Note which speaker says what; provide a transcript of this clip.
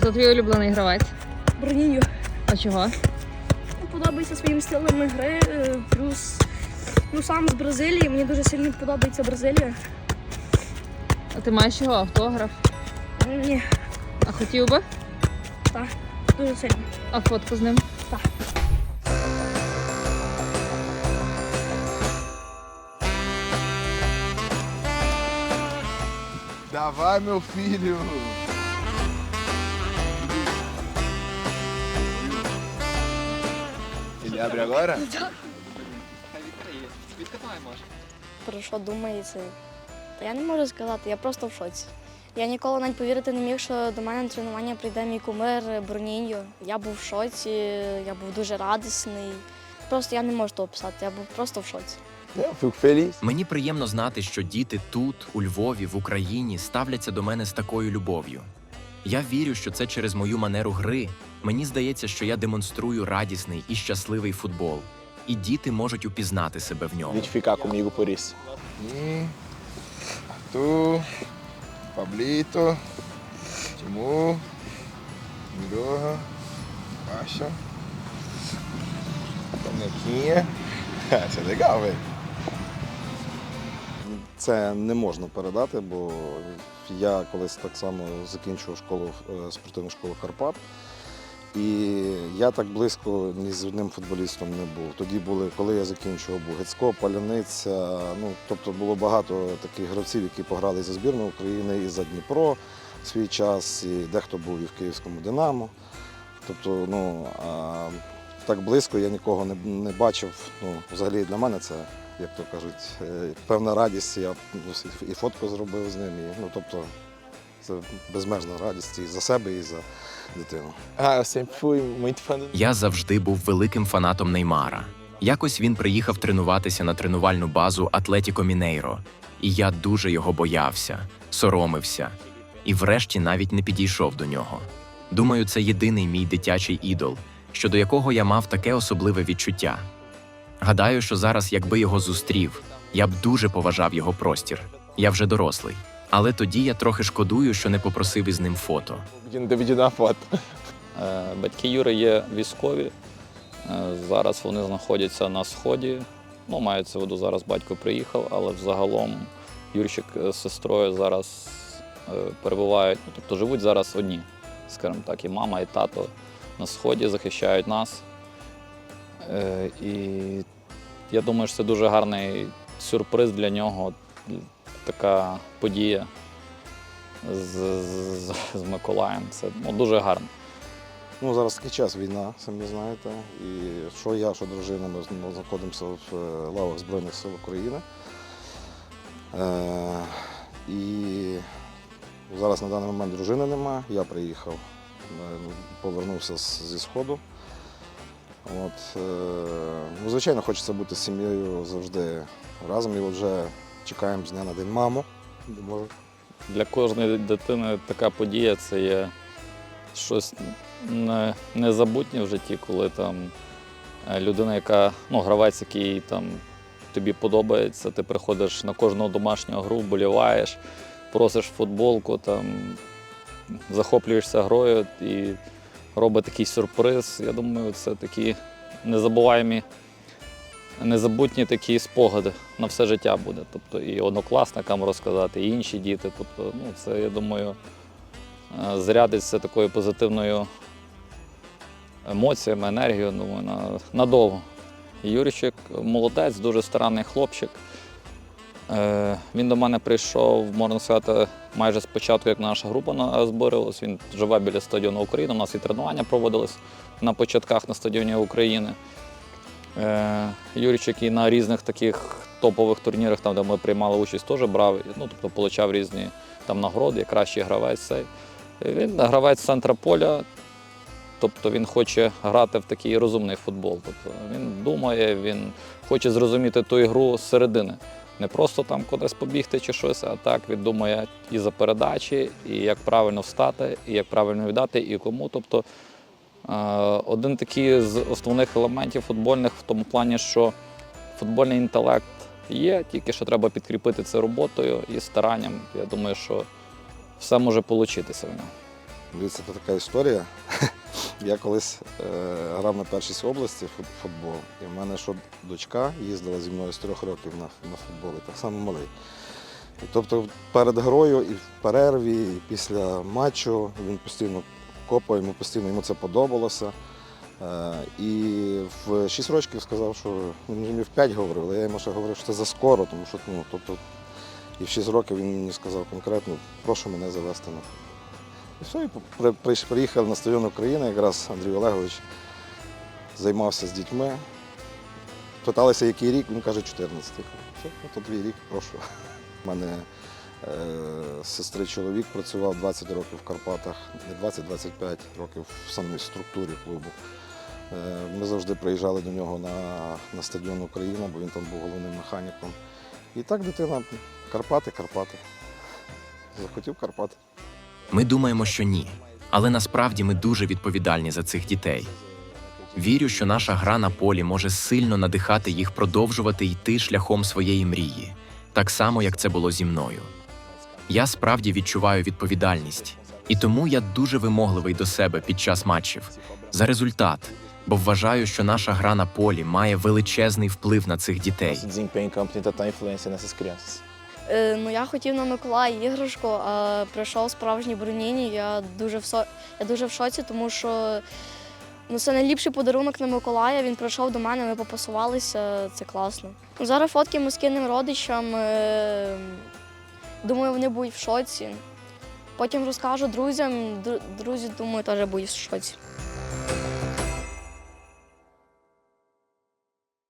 Speaker 1: Хто твій улюблений гравець?
Speaker 2: Бронію.
Speaker 1: А чого?
Speaker 2: Ну, Подобається своїм стилем гри. е, Плюс ну, сам з Бразилії. Мені дуже сильно подобається Бразилія.
Speaker 1: А ти маєш його автограф?
Speaker 2: Ні,
Speaker 1: А хотів би?
Speaker 2: так, дуже сильно.
Speaker 1: А фотку з ним?
Speaker 2: Так.
Speaker 3: Давай, meu filho. Ele abre agora?
Speaker 4: Про що думається? Та я не можу сказати, я просто в шоці. Я ніколи навіть повірити не міг, що до мене на тренування прийде мій кумир Броніньо. Я був в шоці, я був дуже радісний. Просто я не можу того описати, я був просто в шоці.
Speaker 5: Мені приємно знати, що діти тут, у Львові, в Україні, ставляться до мене з такою любов'ю. Я вірю, що це через мою манеру гри. Мені здається, що я демонструю радісний і щасливий футбол, і діти можуть упізнати себе в ньому.
Speaker 3: Identificar comigo por isso. E Arthur, Pablito, Timur, Baixa, Canequinha. Isso legal, velho.
Speaker 6: Це не можна передати, бо я колись так само закінчував школу е, спортивну школу Карпат. І я так близько ні з одним футболістом не був. Тоді були, коли я закінчував, був Гецько, Паляниця. Ну, тобто було багато таких гравців, які пограли за збірну України і за Дніпро в свій час, і дехто був і в Київському Динамо. Тобто, ну, а, так близько я нікого не, не бачив. Ну, взагалі для мене це, як то кажуть, е, певна радість. Я і фотку зробив з ним. І, ну, тобто, це безмежна радість і за себе, і за дитину.
Speaker 5: Я завжди був великим фанатом Неймара. Якось він приїхав тренуватися на тренувальну базу Атлетіко Мінейро, і я дуже його боявся, соромився, і врешті навіть не підійшов до нього. Думаю, це єдиний мій дитячий ідол, щодо якого я мав таке особливе відчуття. Гадаю, що зараз, якби його зустрів, я б дуже поважав його простір. Я вже дорослий. Але тоді я трохи шкодую, що не попросив із ним фото.
Speaker 3: Uma foto.
Speaker 7: Е, Батьки Юри є військові. Е, Зараз вони знаходяться на сході. Ну, мається в виду, зараз батько приїхав, але взагалом Юрчик з сестрою зараз е, перебувають, ну, тобто живуть зараз одні, скажімо так, і мама, і тато на сході захищають нас. Е, І я думаю, що це дуже гарний сюрприз для нього, така подія з, з, з Миколаєм. Це ну, дуже гарно.
Speaker 6: Ну, зараз такий час війна, самі знаєте. І що я, що дружина, ми знаходимося в е, лавах Збройних сил України. Е, і зараз на даний момент дружини нема. Я приїхав, е, повернувся зі Сходу. От, е, ну, звичайно, хочеться бути з сім'єю завжди разом. І вже чекаємо з дня на день маму.
Speaker 7: Для кожної дитини така подія це є щось незабутнє в житті, коли там е, людина, яка ну, гравець, який там тобі подобається, ти приходиш на кожну домашню гру, боліваєш, просиш футболку, там, захоплюєшся грою і робить такий сюрприз. Я думаю, це такі незабуваємі, незабутні такі спогади на все життя буде. Тобто і однокласникам розказати, і інші діти. Тобто, ну, це, я думаю, е, зарядиться такою позитивною емоціями, енергією, думаю, надовго. Юрчик молодець, дуже старанний хлопчик. Е, Він до мене прийшов, можна сказати, майже спочатку, як наша група на- збиралась. Він живе біля стадіону України. У нас і тренування проводились на початках на стадіоні України. Е, Юрчик і на різних таких топових турнірах, там, де ми приймали участь, теж брав, ну, тобто отримав різні там, нагороди, кращий гравець. Цей. Він гравець центра поля, тобто він хоче грати в такий розумний футбол. Тобто він думає, він хоче зрозуміти ту ігру з середини. Не просто там кудись побігти чи щось, а так він думає і за передачі, і як правильно встати, і як правильно віддати, і кому. Тобто е, один такий з основних елементів футбольних в тому плані, що футбольний інтелект є, тільки що треба підкріпити це роботою і старанням. Я думаю, що все може получитися в нього.
Speaker 6: Дивіться, це така історія. Я колись е, грав на першій області фут- футбол, і в мене що дочка їздила зі мною з трьох років на, на футбол, і так само малий. І тобто перед грою і в перерві, і після матчу він постійно копав, йому постійно йому це подобалося. Е, і в 6 років сказав, що він мені в 5 говорив, але я йому ще говорив, що це заскоро, тому що ну, тобто, і в 6 років він мені сказав конкретно, прошу мене завести на і все, і при- при- приїхав на стадіон України, якраз Андрій Олегович займався з дітьми. Питалися, який рік, він каже, 14. Я кажу, Все, ну, то твій рік, прошу. У мене е, сестри чоловік працював 20 років в Карпатах, не 20-25 років в самій структурі клубу. Е, Ми завжди приїжджали до нього на, на стадіон Україна, бо він там був головним механіком. І так дитина Карпати, Карпати. Захотів Карпати.
Speaker 5: Ми думаємо, що ні, але насправді ми дуже відповідальні за цих дітей. Вірю, що наша гра на полі може сильно надихати їх продовжувати йти шляхом своєї мрії, так само, як це було зі мною. Я справді відчуваю відповідальність, і тому я дуже вимогливий до себе під час матчів за результат, бо вважаю, що наша гра на полі має величезний вплив на цих дітей.
Speaker 4: Е, ну, я хотів на Миколая іграшку, а прийшов справжній Бруніні. Я дуже в со... я дуже в шоці, тому що ну, це найліпший подарунок на Миколая. Він прийшов до мене, ми попасувалися, це класно. Зараз фотки ми скинемо родичам. е, Думаю, вони будуть в шоці. Потім розкажу друзям. Друзі, думаю, теж будуть в шоці.